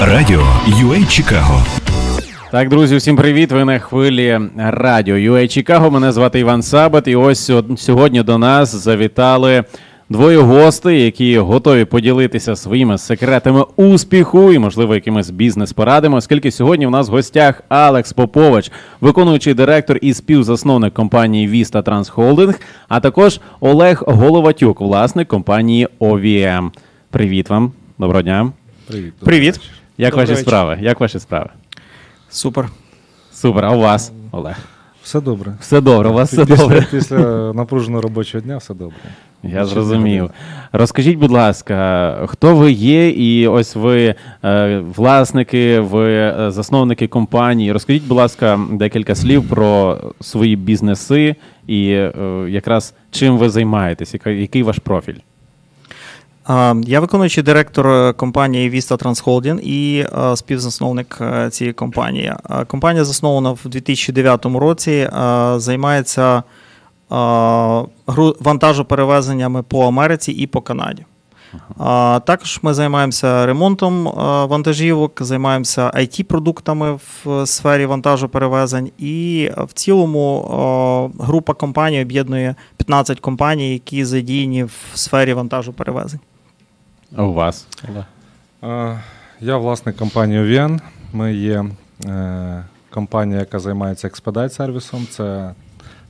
Радіо UA Чикаго. Так, друзі, всім привіт! Ви на хвилі радіо UA Чикаго. Мене звати Іван Сабат. І ось сьогодні до нас завітали двоє гостей, які готові поділитися своїми секретами успіху і, можливо, якимись бізнес-порадами. Оскільки сьогодні в нас в гостях Алекс Попович, виконуючий директор і співзасновник компанії Vista Holding, а також Олег Головатюк, власник компанії OVM. Привіт вам, доброго дня. Привіт. Привіт. Як Добрий ваші вечір. справи? Як ваші справи? Супер. Супер, а у вас, Олег? Все добре. Все добре, у вас все після, добре. Після напруженого робочого дня все добре. Я зрозумів. Розкажіть, будь ласка, хто ви є, і ось ви е, власники, ви е, засновники компанії. Розкажіть, будь ласка, декілька слів про свої бізнеси і е, якраз чим ви займаєтесь, який ваш профіль? Я виконуючий директор е, компанії Vista Trans Holding і е, співзасновник е, цієї компанії. Компанія заснована в 2009 році, займається вантажоперевезеннями по Америці і по Канаді. А, Також ми займаємося ремонтом вантажівок, займаємося IT-продуктами в сфері вантажоперевезень. І в цілому група компаній об'єднує 15 компаній, які задіяні в сфері вантажоперевезень. А у вас? Я власник компанії OVN. Ми є е, компанія, яка займається експедайт сервісом. Це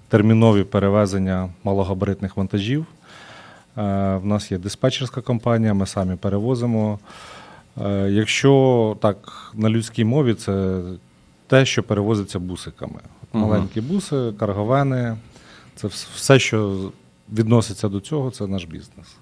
термінові перевезення малогабаритних вантажів. Е, В нас є диспетчерська компанія, ми самі перевозимо. Е, Якщо так на людській мові, це те, що перевозиться бусиками. Маленькі буси, карговени. Це все, що відноситься до цього, це наш бізнес.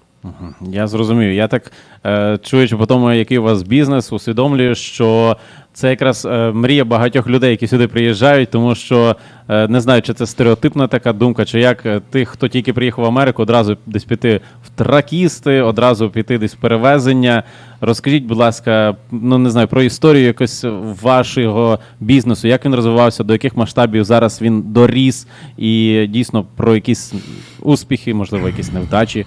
Я зрозумів. Я так е, чуючи по тому, який у вас бізнес, усвідомлюю, що це якраз е, мрія багатьох людей, які сюди приїжджають, тому що е, не знаю, чи це стереотипна така думка, чи як е, тих, хто тільки приїхав в Америку, одразу десь піти в тракісти, одразу піти десь в перевезення. Розкажіть, будь ласка, ну не знаю, про історію якось вашого бізнесу, як він розвивався, до яких масштабів зараз він доріс, і дійсно про якісь успіхи, можливо, якісь невдачі.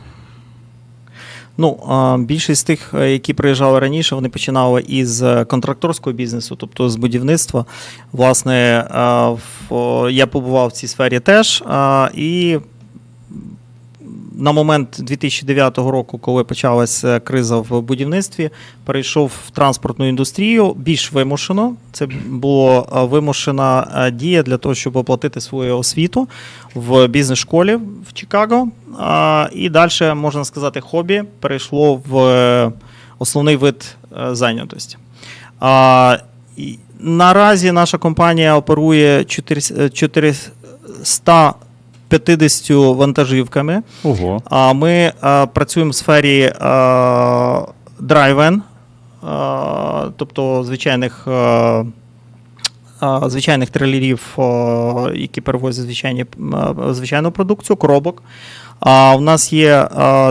Ну, більшість тих, е, які приїжджали раніше, вони починали із е, контракторського бізнесу, тобто з будівництва. Власне, е, я побував в цій сфері теж. І на момент 2009 року, коли почалася криза в будівництві, перейшов в транспортну індустрію більш вимушено. Це була е, вимушена е, дія для того, щоб оплатити свою освіту в бізнес-школі в Чикаго. І далі, можна сказати, хобі перейшло в е, основний вид е, зайнятості. Наразі наша компанія оперує 400 450 вантажівками. Ого. А ми а, працюємо в сфері драйвен, тобто звичайних, е, звичайних трейлерів, які перевозять звичайні, звичайну продукцію, коробок. А в нас є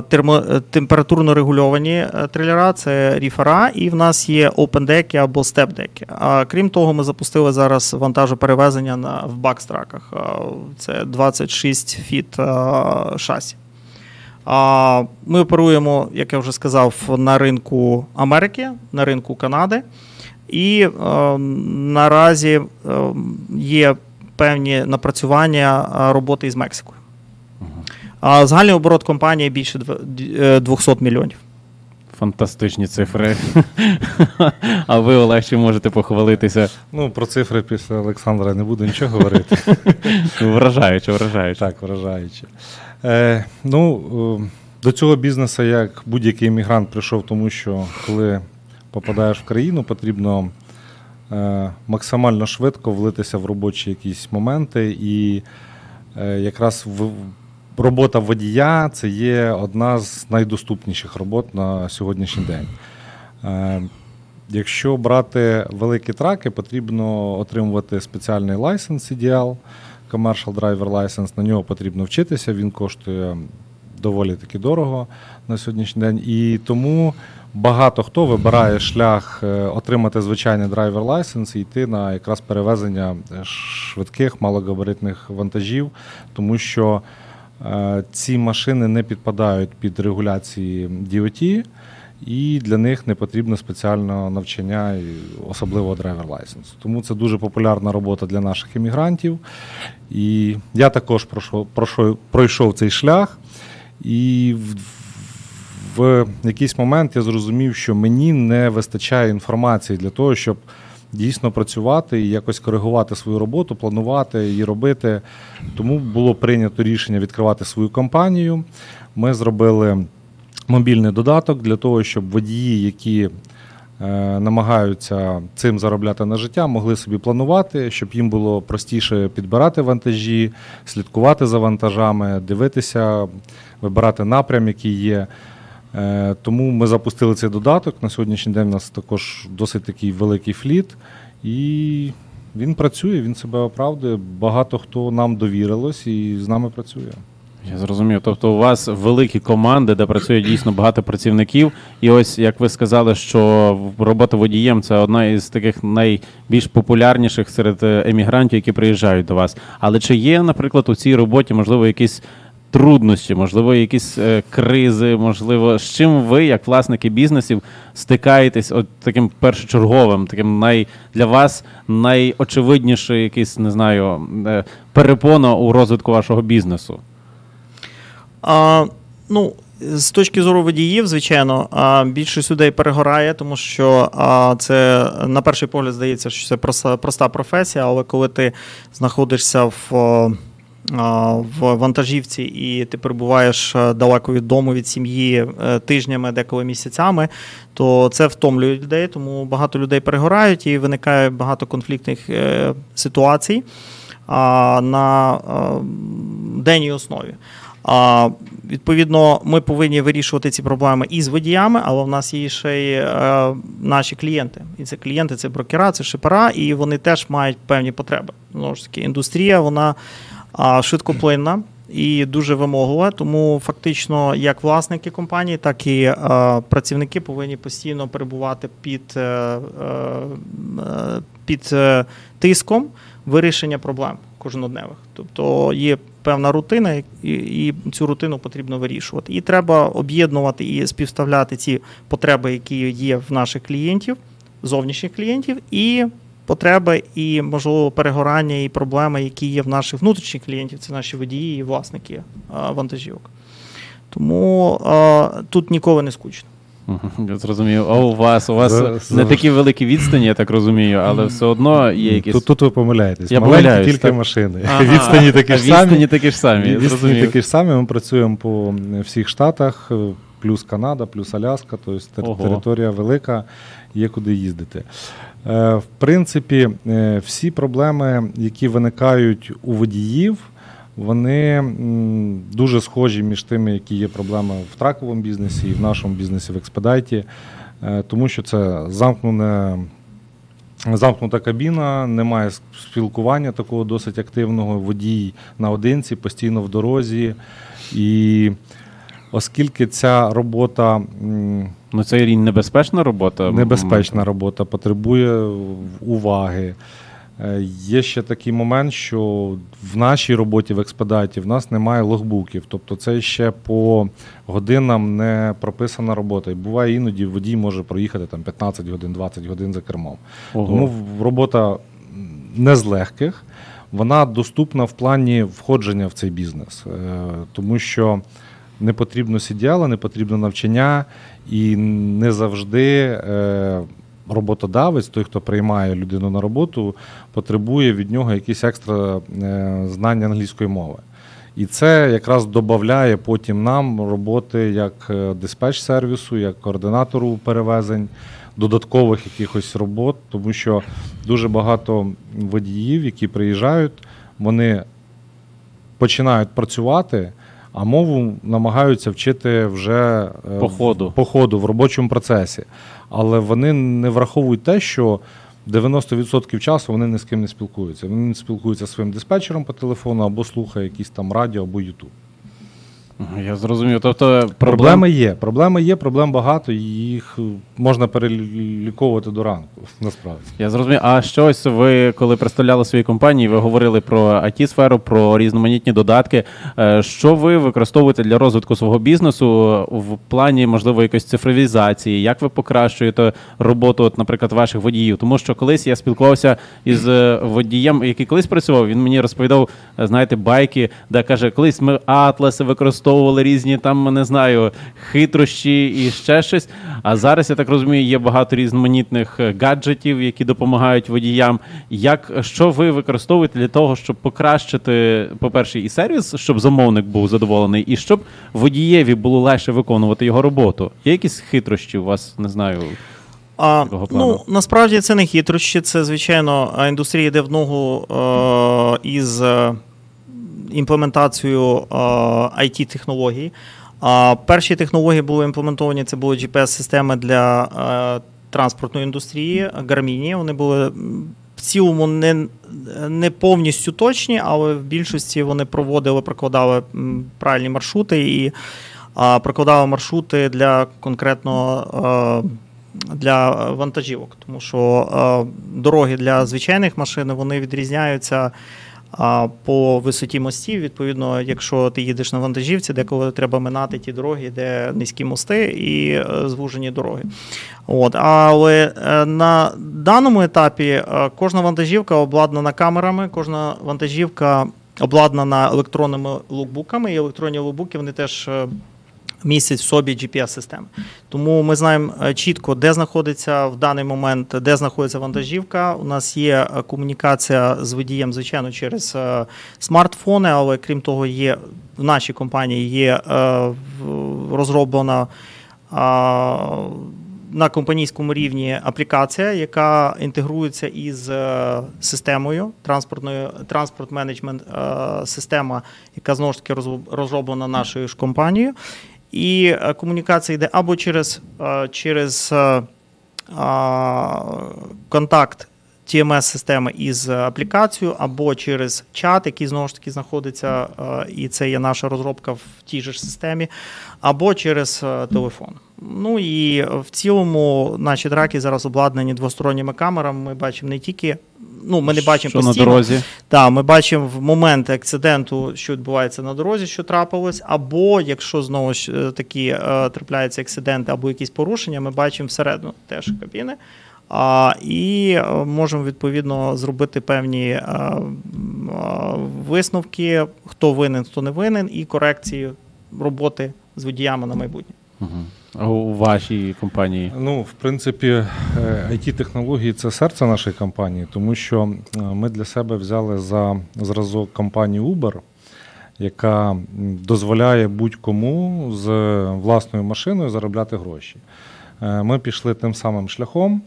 термо, температурно регульовані е, трейлера, це ріфера, і в нас є опендеки або степдеки. А крім того, ми запустили зараз вантажоперевезення на, в бакстраках. Це 26 фіт шасі. Ми оперуємо, як я вже сказав, на ринку Америки, на ринку Канади. І е, наразі е, є певні напрацювання роботи із Мексикою. А загальний оборот компанії більше дв- д- е, 200 мільйонів. Фантастичні цифри. А ви, Олег, чи можете похвалитися? Ну, про цифри після Олександра не буду нічого говорити. Вражаюче, вражаюче. Так, вражаюче. Е, ну, е, до цього бізнесу, як будь-який іммігрант прийшов, тому що коли попадаєш в країну, потрібно е, максимально швидко влитися в робочі якісь моменти. І е, якраз в, робота водія це є одна з найдоступніших робот на сьогоднішній день. Е, Якщо брати великі траки, потрібно отримувати спеціальний лайсенс CDL, Commercial Driver License. На нього потрібно вчитися. Він коштує доволі таки дорого на сьогоднішній день. І тому багато хто вибирає шлях е, отримати звичайний драйвер лайсенс і йти на якраз перевезення швидких малогабаритних вантажів, тому що ці машини не підпадають під регуляції DOT. і для них не потрібно спеціального навчання, особливо драйвер лайсенс. Тому це дуже популярна робота для наших іммігрантів. І я також пройшов, пройшов, пройшов цей шлях. І в, в якийсь момент я зрозумів, що мені не вистачає інформації для того, щоб дійсно працювати і якось коригувати свою роботу, планувати її робити. Тому було прийнято рішення відкривати свою компанію. Ми зробили мобільний додаток для того, щоб водії, які е, намагаються цим заробляти на життя, могли собі планувати, щоб їм було простіше підбирати вантажі, слідкувати за вантажами, дивитися, вибирати напрям, який є. Е, Тому ми запустили цей додаток. На сьогоднішній день у нас також досить такий великий фліт, і він працює, він себе оправдує. Багато хто нам довірилось і з нами працює. Я зрозумів. Тобто у вас великі команди, де працює дійсно багато працівників. І ось як ви сказали, що робота водієм це одна із таких найбільш популярніших серед е, емігрантів, які приїжджають до вас. Але чи є, наприклад, у цій роботі можливо якісь труднощі, можливо, якісь е, кризи, можливо, з чим ви, як власники бізнесів, стикаєтесь от таким першочерговим, таким най для вас найочевидніший якийсь, не знаю, е, перепона у розвитку вашого бізнесу? А, ну, з точки зору водіїв, звичайно, більшість людей перегорає, тому що це на перший погляд здається, що це проста професія, але коли ти знаходишся в. В вантажівці, і ти перебуваєш е, далеко від дому, від сім'ї е, тижнями, деколи місяцями, то це втомлює людей, тому багато людей перегорають і виникає багато конфліктних е, ситуацій на денній основі. А, відповідно, ми повинні вирішувати ці проблеми і з водіями, але в нас є ще й е, наші клієнти. І це клієнти, це брокера, це шипера, і вони теж мають певні потреби. Знову ж таки, індустрія вона а, швидкоплинна і дуже вимоглива. Тому фактично, як власники компанії, так і е, працівники повинні постійно перебувати під, е, е, під е, тиском вирішення проблем кожнодневих. Тобто є певна рутина, і, і цю рутину потрібно вирішувати. І треба об'єднувати і співставляти ці потреби, які є в наших клієнтів, зовнішніх клієнтів, і потреби, і можливо перегорання і проблеми, які є в наших внутрішніх клієнтів, це наші водії і власники вантажівок. Тому тут ніколи не скучно. Я зрозумів. А у вас у вас За- не такі великі відстані, я так розумію, але все одно є якісь. Тут, тут ви помиляєтесь. Я Маленькі помиляюсь, тільки так? машини. Ага. Відстані такі ж Відстані самі. такі ж самі. Відстані такі ж самі. Ми працюємо по всіх штатах, е, плюс Канада, плюс Аляска, тобто тер- Ого. територія велика, є куди їздити. Е, В принципі, е, всі проблеми, які виникають у водіїв, вони дуже схожі між тими, які є проблеми в траковому бізнесі і в нашому бізнесі в експедайті, е, тому що це замкнене. Замкнута кабіна, немає спілкування такого досить активного. Водій наодинці, постійно в дорозі. І оскільки ця робота Ну це рівень небезпечна робота. небезпечна робота, потребує уваги. Е, Є ще такий момент, що в нашій роботі в експедаті в нас немає логбуків, тобто це ще по годинам не прописана робота. І буває іноді водій може проїхати там 15 годин, 20 годин за кермом. Ого. Тому робота не з легких, вона доступна в плані входження в цей бізнес, Е, тому що не потрібно сідіала, не потрібно навчання, і не завжди е, роботодавець, той, хто приймає людину на роботу, потребує від нього якісь екстра е, знання англійської мови. І це якраз додає потім нам роботи як е, диспетч сервісу, як координатору перевезень, додаткових якихось робот, тому що дуже багато водіїв, які приїжджають, вони починають працювати, а мову намагаються вчити вже е, По ходу. в, по ходу в робочому процесі. Але вони не враховують те, що 90% часу вони ні з ким не спілкуються. Вони спілкуються зі своїм диспетчером по телефону або слухають якісь там радіо або Ютуб. Я зрозумів. Тобто проблем... Проблеми є. Проблеми є, проблем багато, і їх е, можна переліковувати до ранку, насправді. Я зрозумів. А щось ви, коли представляли свої компанії, ви говорили про it сферу про різноманітні додатки. Е, Що ви використовуєте для розвитку свого бізнесу в плані, можливо, якоїсь цифровізації? Як ви покращуєте роботу, от, наприклад, ваших водіїв? Тому що колись я спілкувався із е, водієм, який колись працював. Він мені розповідав, знаєте, байки, де каже, колись ми атласи використовували різні там, не знаю, хитрощі і ще щось. А зараз я так розумію, є багато різноманітних е, гаджетів, які допомагають водіям. Як що ви використовуєте для того, щоб покращити, по-перше, і сервіс, щоб замовник був задоволений, і щоб водієві було легше виконувати його роботу? Є якісь хитрощі у вас, не знаю. А, ну, насправді це не хитрощі, це, звичайно, індустрія йде в ногу е, із е, імплементацією е, IT-технологій. А перші технології були імплементовані, це були GPS-системи для е, транспортної індустрії, Гарміні. Вони були в цілому не, не повністю точні, але в більшості вони проводили, прокладали правильні маршрути і прокладали маршрути для конкретного. Е, для вантажівок, тому що е, дороги для звичайних машин вони відрізняються а, по висоті мостів. Відповідно, якщо ти їдеш на вантажівці, деколи треба минати ті дороги, де низькі мости і е, звужені дороги. От, але е, на даному етапі е, кожна вантажівка обладнана камерами, кожна вантажівка обладнана електронними лукбуками, і електронні лукбуки вони теж. Містять в собі GPS-системи. Тому ми знаємо е, чітко, де знаходиться в даний момент, де знаходиться вантажівка. У нас є е, комунікація з водієм, звичайно, через е, смартфони, але крім того, є в нашій компанії є розроблена. На компанійському рівні аплікація, яка інтегрується із системою транспортною транспорт менеджмент система, яка знову ж таки розроблена нашою ж компанією. І е, комунікація йде або через, е, через е, а, контакт TMS-системи із аплікацією, або через чат, який знову ж таки знаходиться, е, і це є наша розробка в тій же системі, або через е, телефон. Ну і в цілому наші драки зараз обладнані двосторонніми камерами. Ми бачимо не тільки. Ну, ми не бачимо що постійно. на дорозі. Так, ми бачимо в момент акциденту, що відбувається на дорозі, що трапилось, або якщо знову ж е, такі е, трапляються акциденти або якісь порушення, ми бачимо всередину теж кабіни. А, і е, можемо відповідно зробити певні е, е, висновки, хто винен, хто не винен, і корекції роботи з водіями на майбутнє. А у вашій компанії. Ну, в принципі, it технології це серце нашої компанії, тому що ми для себе взяли за зразок компанії Uber, яка дозволяє будь-кому з власною машиною заробляти гроші. Е, Ми пішли тим самим шляхом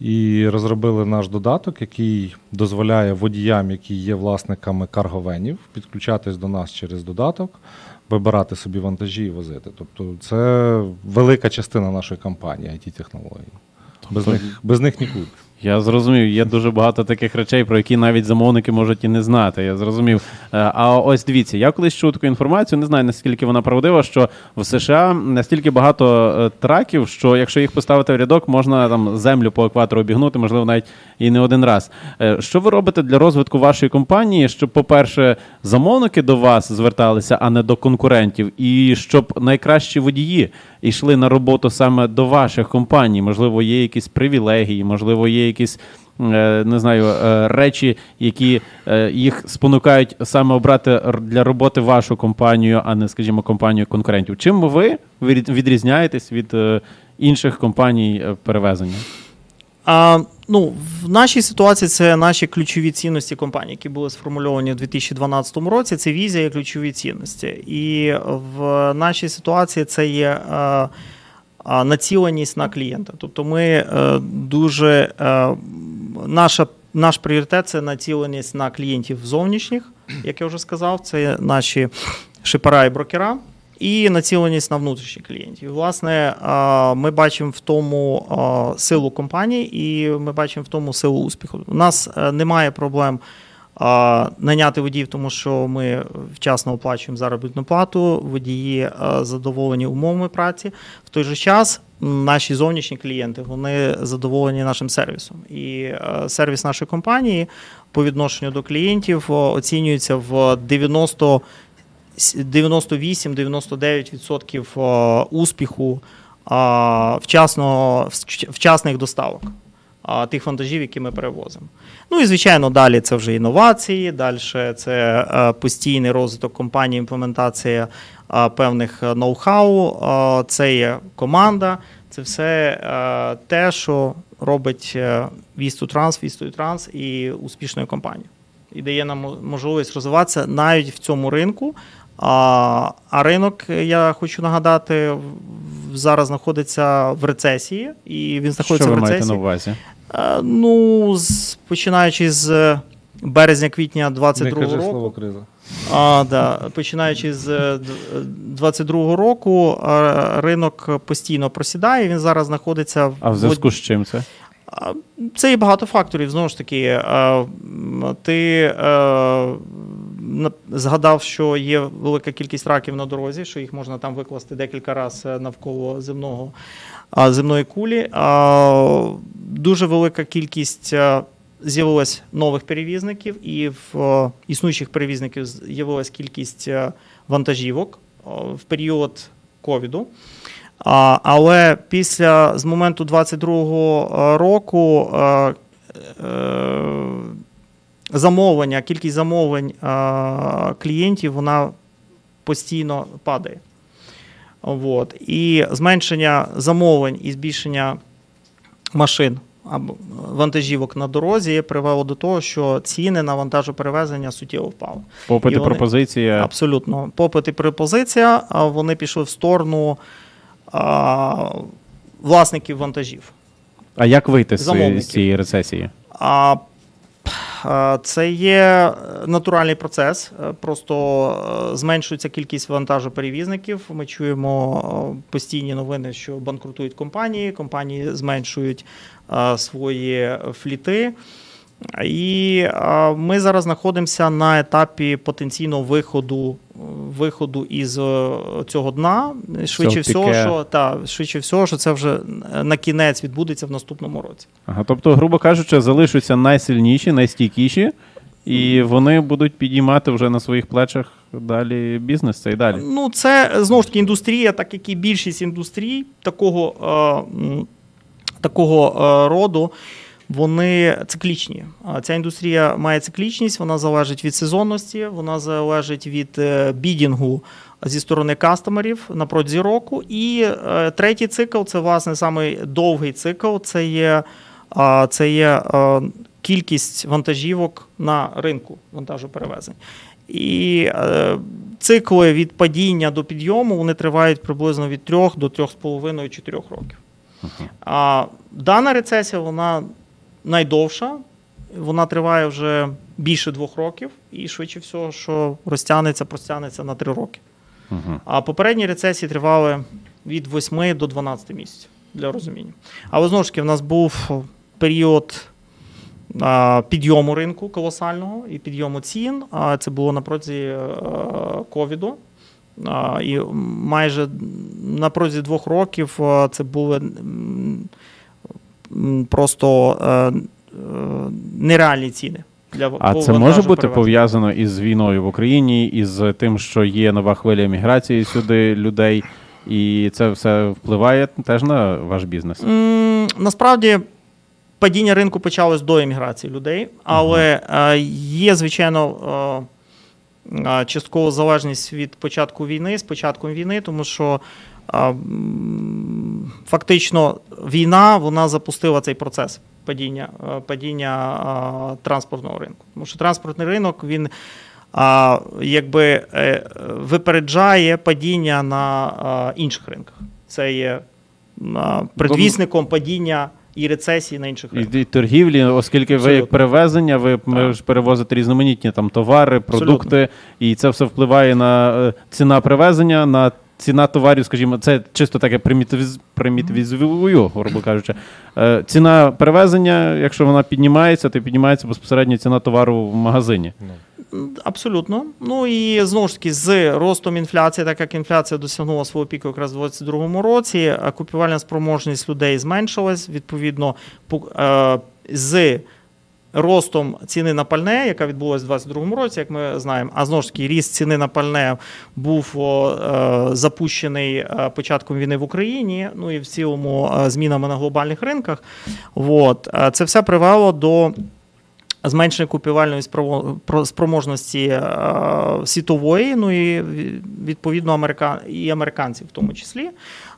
і розробили наш додаток, який дозволяє водіям, які є власниками карговенів, підключатись до нас через додаток, вибирати собі вантажі і возити. Тобто це велика частина нашої компанії it технології Без Тобто- них, без них нікуди. Я зрозумів, є дуже багато таких речей, про які навіть замовники можуть і не знати. Я зрозумів. Е, А ось дивіться, я колись чув таку інформацію, не знаю наскільки вона правдива, що в США настільки багато е, траків, що якщо їх поставити в рядок, можна там землю по екватору обігнути, можливо, навіть і не один раз. Е, Що ви робите для розвитку вашої компанії, щоб, по-перше, замовники до вас зверталися, а не до конкурентів, і щоб найкращі водії йшли на роботу саме до ваших компаній? Можливо, є якісь привілегії, можливо, є якісь. е, Не знаю, е, речі, які е, їх спонукають саме обрати для роботи вашу компанію, а не, скажімо, компанію конкурентів. Чим ви відрізняєтесь від інших компаній перевезення? А, ну, в нашій ситуації це наші ключові цінності компанії, які були сформульовані у 2012 році. Це візія і ключові цінності. І в нашій ситуації це є а, націленість на клієнта. Тобто ми е, дуже е, наша. Наш пріоритет це націленість на клієнтів зовнішніх, як я вже сказав, це наші шипера і брокера, і націленість на внутрішніх клієнтів. Власне, ми бачимо в тому силу компанії, і ми бачимо в тому силу успіху. У нас е, немає проблем наняти водіїв, тому що ми вчасно оплачуємо заробітну плату, водії а, задоволені умовами праці. В той же час наші зовнішні клієнти вони задоволені нашим сервісом. І е, сервіс нашої компанії по відношенню до клієнтів оцінюється в 90 98-99% е, успіху а, вчасно, вч- вчасних доставок тих вантажів, які ми перевозимо. Ну і звичайно, далі це вже інновації, далі це е, постійний розвиток компанії, імплементація е, певних ноу-хау, е, це є команда, це все те, що робить Вісту Транс, Вісту Транс і успішною компанією. І дає нам можливість розвиватися навіть в цьому ринку. А, а ринок, я хочу нагадати, зараз знаходиться в рецесії, і він Що знаходиться ви в маєте на увазі? Е, Ну, з, починаючи з березня-квітня Не 22 кажи року. слово криза. А, да. Починаючи з е, д- е, 22 року, е, ринок постійно просідає. Він зараз знаходиться в. А в зв'язку з чим це? Це є багато факторів. Знову ж таки, е, ти е, згадав, що є велика кількість раків на дорозі, що їх можна там викласти декілька разів навколо земного, земної кулі. Дуже велика кількість з'явилось нових перевізників, і в існуючих перевізників з'явилась кількість вантажівок в період ковіду. Але після з моменту 22-го року е, замовлення, кількість замовлень клієнтів вона постійно падає. От. І зменшення замовлень і збільшення машин або вантажівок на дорозі привело до того, що ціни на вантажоперевезення суттєво впали. Попит І вони- пропозиція. Абсолютно. Попит і пропозиція, вони пішли в сторону а, власників вантажів. А як вийти з цієї- рецесії? А, це є натуральний процес. Е, Просто е, зменшується кількість вантажоперевізників. Ми чуємо е, постійні новини, що банкрутують компанії, компанії зменшують е, свої фліти. І е, ми зараз знаходимося на етапі потенційного виходу, виходу із е, цього дна. Швидше всього, піке. що та швидше всього, що це вже на кінець відбудеться в наступному році. Ага, тобто, грубо кажучи, залишаться найсильніші, найстійкіші, і вони будуть підіймати вже на своїх плечах далі бізнес цей далі. Ну, це знову ж таки індустрія, так як і більшість індустрій такого, е, такого е, роду, вони циклічні. Ця індустрія має циклічність, вона залежить від сезонності, вона залежить від е, бідінгу зі сторони кастомерів на протязі року. І е, третій цикл це власне самий довгий цикл. Це є, це є е, кількість вантажівок на ринку вантажоперевезень. І е, цикли від падіння до підйому вони тривають приблизно від 3 до 3,5-4 років. А дана рецесія вона найдовша, вона триває вже більше двох років, і швидше всього, що розтягнеться, простягнеться на 3 роки. Угу. А попередні рецесії тривали від 8 до 12 місяців для розуміння. Але знову ж таки, в нас був період а, підйому ринку колосального і підйому цін. А це було на протязі е, ковіду. І майже на протязі двох років а, це були просто е, е, нереальні ціни. Для А це може бути вантажоперевезення. пов'язано із війною в Україні, із тим, що є нова хвиля міграції сюди людей, і це все впливає теж на ваш бізнес. М, Насправді падіння ринку почалось до еміграції людей, але е, є, звичайно, часткова залежність від початку війни, з початком війни, тому що фактично війна вона запустила цей процес падіння, е, падіння транспортного ринку. Тому що транспортний ринок він. Якби е, випереджає падіння на інших ринках. Це є предвісником падіння і рецесії на інших ринках. і торгівлі, оскільки ви як перевезення, ви Так. перевозите різноманітні там товари, продукти, і це все впливає на е, ціна привезення, на ціна товарів, скажімо, це чисто таке примітивіз... примітивізую, грубо кажучи. Е, ціна перевезення, якщо вона піднімається, то піднімається безпосередньо ціна товару в магазині. Абсолютно. Ну і знову ж таки, з ростом інфляції, так як інфляція досягнула свого піку якраз у 2022 році, а купівельна спроможність людей зменшилась. Відповідно, е, з ростом ціни на пальне, яка відбулася у 2022 році, як ми знаємо, а знову ж таки, ріст ціни на пальне був е, запущений е, початком війни в Україні, ну і в цілому е, змінами на глобальних ринках. От, це все привело до зменшення купівельної спромо- спроможності світової, ну і відповідно америка... і американців в тому числі.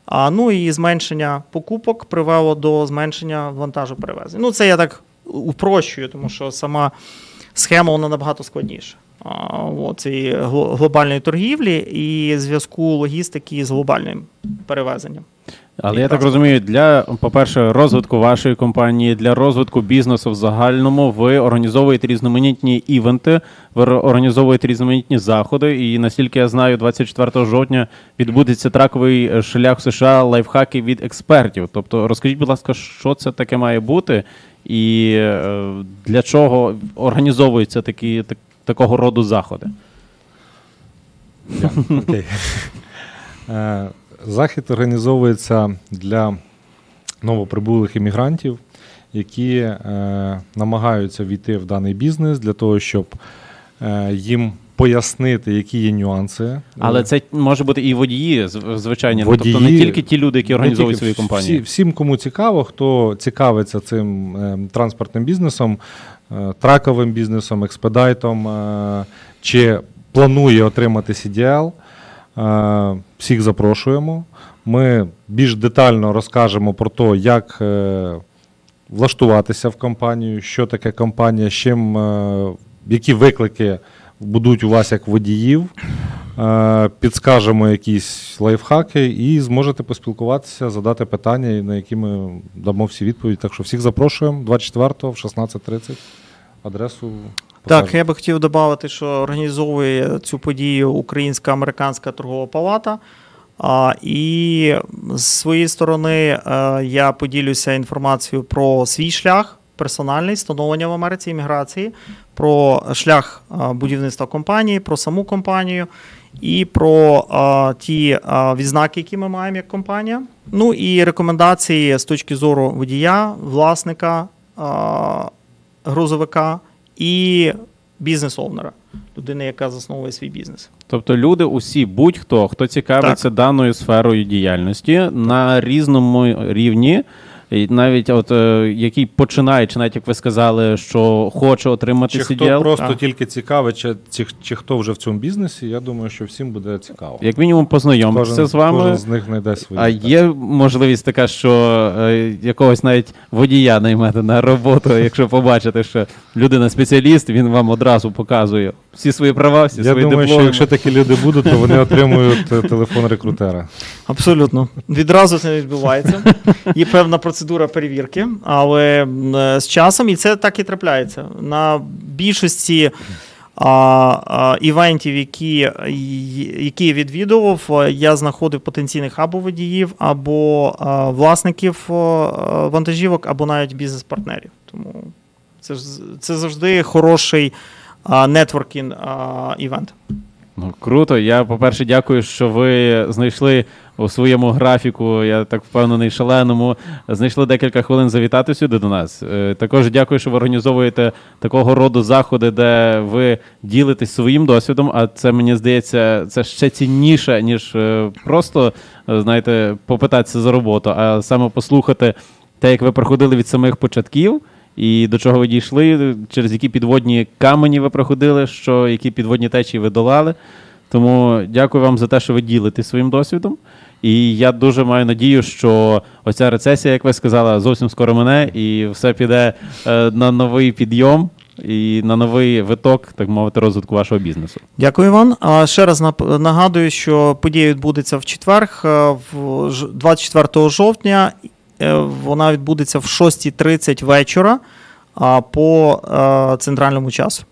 А, ну і зменшення покупок привело до зменшення вантажу перевезень. Ну, це я так упрощую, тому що сама схема вона набагато складніша. Цієї глобальної торгівлі і зв'язку логістики з глобальним перевезенням. Але я так розумію, для, по-перше, розвитку вашої компанії, для розвитку бізнесу в загальному, ви організовуєте різноманітні івенти, ви організовуєте різноманітні заходи. І наскільки я знаю, 24 жовтня відбудеться траковий е, шлях США лайфхаки від експертів. Тобто, розкажіть, будь ласка, що це таке має бути, і е, для чого організовуються такі так, такого роду заходи? Окей. Е, Захід організовується для новоприбулих іммігрантів, які е, намагаються війти в даний бізнес для того, щоб е, їм пояснити, які є нюанси. Але Е, це може бути і водії, зв- звичайні, ну, тобто не тільки ті люди, які організовують свої всі- компанії. всім, кому цікаво, хто цікавиться цим е, транспортним бізнесом, е, траковим бізнесом, експедайтом, е, чи планує отримати CDL, е, всіх запрошуємо. Ми більш детально розкажемо про те, як е, влаштуватися в компанію, що таке компанія, з чим, е, які виклики будуть у вас як водіїв. Е, Підскажемо якісь лайфхаки і зможете поспілкуватися, задати питання, на які ми дамо всі відповіді. Так що всіх запрошуємо 24-го в 16.30. Адресу. Так, я би хотів додати, що організовує цю подію Українська американська торгова палата. А, і з своєї сторони е, я поділюся інформацією про свій шлях персональний становлення в Америці імміграції, про шлях е, будівництва компанії, про саму компанію і про е, ті е, відзнаки, які ми маємо як компанія. Ну і рекомендації з точки зору водія, власника, е, грузовика і бізнес-овнера, людини, яка засновує свій бізнес. Тобто люди, усі, будь-хто, хто цікавиться даною сферою діяльності на різному рівні, і навіть от е, який починає, чи навіть як ви сказали, що хоче отримати Чи хто CDL, просто Так. тільки цікавий, чи, чи, чи хто вже в цьому бізнесі, я думаю, що всім буде цікаво. як мінімум познайомитися з вами. кожен з них знайде свої. А є можливість така, що е, якогось навіть водія наймете на роботу, якщо побачите, що людина спеціаліст, він вам одразу показує всі свої права, всі Я свої думаю, дипломи. що якщо такі люди будуть, то вони отримують е, телефон рекрутера. Абсолютно. Відразу це не відбувається. Є певна процедура перевірки, але е, з часом, і це так і трапляється. На більшості а, а, івентів, які, й- які я відвідував, е, я знаходив потенційних або водіїв, або а, власників а, вантажівок, або навіть бізнес-партнерів. Тому це, ж це завжди хороший нетворкінг івент. Ну, круто. Я, по-перше, дякую, що ви знайшли у своєму графіку, я так впевнений, шаленому, знайшли декілька хвилин завітати сюди до нас. Е, Також дякую, що ви організовуєте такого роду заходи, де ви ділитесь своїм досвідом. А це мені здається, це ще цінніше, ніж е, просто е, знаєте, попитатися за роботу, а саме послухати те, як ви проходили від самих початків. І до чого ви дійшли, через які підводні камені ви проходили, що які підводні течії ви долали. Тому дякую вам за те, що ви ділитесь своїм досвідом. І я дуже маю надію, що оця рецесія, як ви сказали, зовсім скоро мене, і все піде е, на новий підйом і на новий виток, так мовити, розвитку вашого бізнесу. Дякую, Іван. А ще раз нагадую, що подія відбудеться в четвер, е, в ж- 24 жовтня. Е, Вона відбудеться в 6.30 вечора а, по е, центральному часу.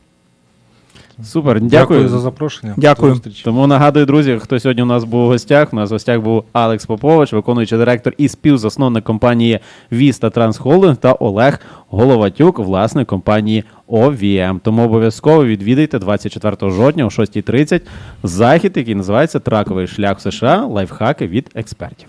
Супер, Дякую, дякую. за запрошення. Дякую. Тому нагадую, друзі, хто сьогодні у нас був у гостях. У нас в гостях був Алекс Попович, виконуючий директор і співзасновник компанії Vista Transholding та Олег Головатюк, власник компанії OVM. Тому обов'язково відвідайте 24 жовтня о 6.30 захід, який називається Траковий шлях в США. Лайфхаки від експертів.